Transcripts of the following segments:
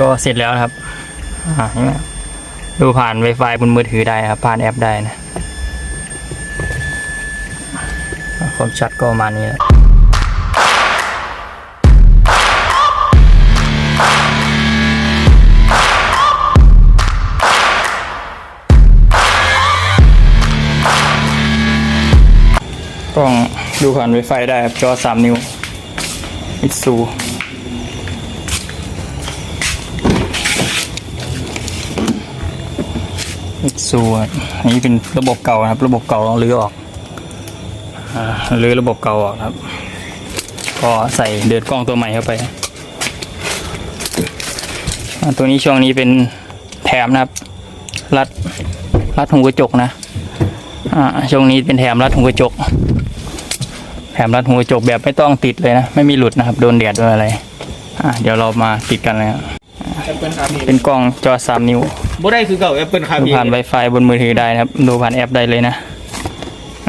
ก็เสร็จแล้วนะครับอ่าดูผ่าน Wi-Fi บนมือถือได้นะครับ ผ่านแอปได้นะ ความชัดก็ประมาณนี้แหละกล้องดูผ่าน Wi-Fi ได้ครับจอ 3 นิ้วมิ ตซูมิตซูอะอันนี้เป็นระบบเก่านะครับ ระบบเก่าต้องรื้อออกรื้อระบบเก่าออกครับ ก็ใส่เดินกล้องตัวใหม่เข้าไป ตัวนี้ช่วงนี้เป็นแถมนะครับ รัดรัดหูกระจกนะช่วงนี้เป็นแถมรัดหูกระจก แถมรัดหูกระจกแบบไม่ต้องติดเลยนะ ไม่มีหลุดนะครับ โดนแดดโดนอะไรเดี๋ยวเรามาติดกันเลย ครับแอปเปิลคาเฟ่เป็นกล้องจอสามนิ้วบ่ได้คือเก่าแอปเปิลคาดูเฟ่ผ่าน Wi-Fi บนมือถือได้นะครับ ดูผ่านแอปได้เลยนะ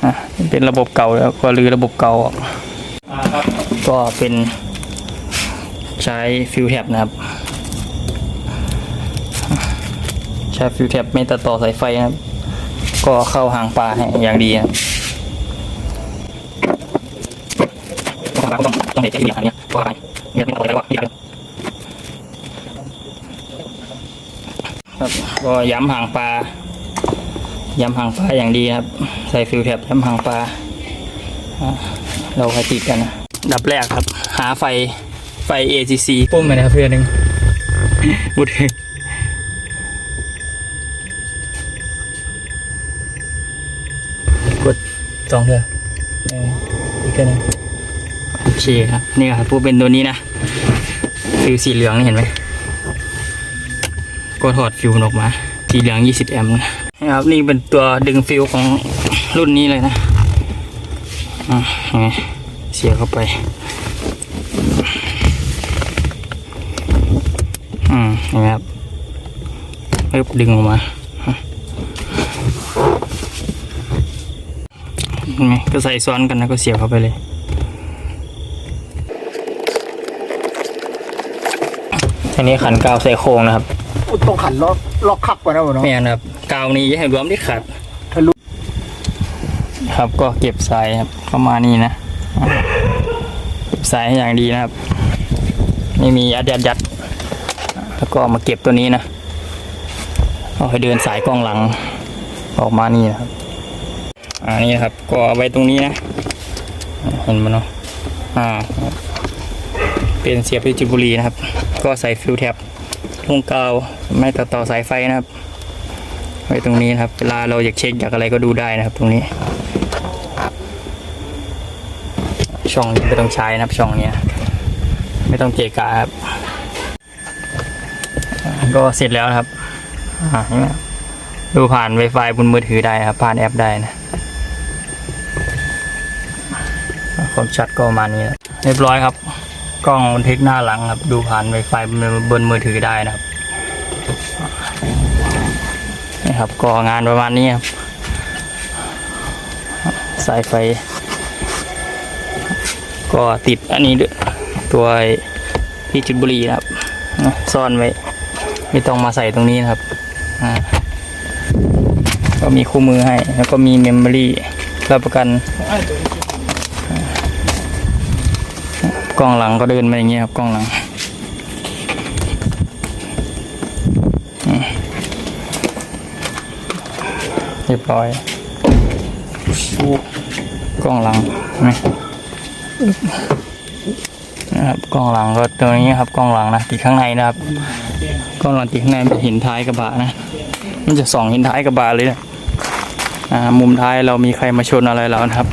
อะเป็นระบบเก่าแล้วก็รื้อระบบเก่าออกอ่าครับก็เป็นใช้ฟิวแท็บนะครับ ใช้ฟิวแท็บไม่ตัดต่อสายไฟนะครับ ก็เข้าหางปลาให้อย่างดีนะครับต้องต้องเห็นใจดีอย่างนี้เพราะอะไรเนี่ยไม่เอาอะไรวะ ครับครับ ก็ย้ำหางปลา ย้ำหางปลาอย่างดีนะครับ ใส่ฟิวแท็บย้ำหางปลาอะเราค่อยติดกันนะดับแรกครับ หาไฟไฟ ACC ปุ้มไปนะครับเพื่อนหนึ่งบุดกดสองเถอะเอออีกแค่นึงโอเคครับ นี่ครับผู้เป็นตัวนี้นะฟิวสีเหลืองนี่เห็นไหม ก็ถอดฟิวออกมา สีเหลือง 20 แอมป์นะครับนี่เป็นตัวดึงฟิวของรุ่นนี้เลยนะอ่าเห็นไหมเสียเข้าไปอืมเห็นไหมครับปึ๊บดึงออกมาเห็นไหมก็ใส่ซ้อนกันแล้วก็เสียบเข้าไปเลยอันนี้ขันกาวใส่โครงนะครับ ต้องขันล็อกล็อกคักกว่านะบ่เนาะไม่งั้นครับกาวนี้อย่าให้รวมที่ขัดทะลุครับก็เก็บสายครับประมาณนี้นะอะเก็บสายให้อย่างดีนะครับไม่มียัดยัดยัดแล้วก็มาเก็บตัวนี้นะเอาให้เดินสายกล้องหลัง ออกมานี่นะครับอ่านี่นะครับก็เอาไว้ตรงนี้นะ เห็นมั้เนาะอ่าเป็นเสียบที่จิบุรีนะครับ ก็ใส่ฟิวแท็บ ลงกาวไม่ตัดต่อสายไฟนะครับ ไว้ตรงนี้นะครับ เวลาเราอยากเช็คอยากอะไรก็ดูได้นะครับ ตรงนี้ ช่องนี้ไม่ต้องใช้นะครับ ช่องเนี้ย ไม่ต้องเกะกะครับ ก็เสร็จแล้วนะครับดูผ่าน Wi-Fi บนมือถือได้ครับ ผ่านแอปได้นะความชัดก็ประมาณนี้เรียบร้อยครับ กล้องบันทึกหน้าหลังครับ ดูผ่าน Wi-Fi บนมือถือได้นะครับนี่ครับก็งานประมาณนี้ครับสายไฟ ก็ติดอันนี้ด้วยตัวที่จุดบุหรีนะครับซ่อนไว้ไม่ต้องมาใส่ตรงนี้นะครับอ่าก็มีคู่มือให้ แล้วก็มีเมมโมรี่รับประกัน กล้องหลังก็เดินมาอย่างเงี้ยครับกล้องหลังเรียบร้อยกล้องหลังนไหมนะครับกล้องหลังก็ตัวนี้ครับกล้องหลังนะติดข้างในนะครับกล้องหลังติดข้างในมันจะเห็นท้ายกระบะนะ มันจะส่องเห็นท้ายกระบะเลยนะอ่ามุมท้ายเรามีใครมาชนอะไรเรานะครับ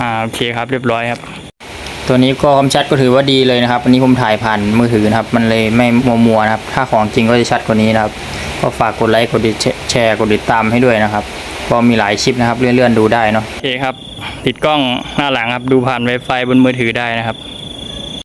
อ่าโอเคครับเรียบร้อยครับ ตัวนี้ก็ความชัดก็ถือว่าดีเลยนะครับวันนี้ผมถ่ายผ่านมือถือนะครับ มันเลยไม่มัวมัวๆนะครับ ถ้าของจริงก็จะชัดกว่านี้นะครับ ก็ฝากกดไลค์กดแชร์กดติดตามให้ด้วยนะครับก็มีหลายชิปนะครับเลื่อนๆดูได้เนาะโอเคครับติดกล้องหน้าหลังครับ ดูผ่าน Wi-Fi บนมือถือได้นะครับ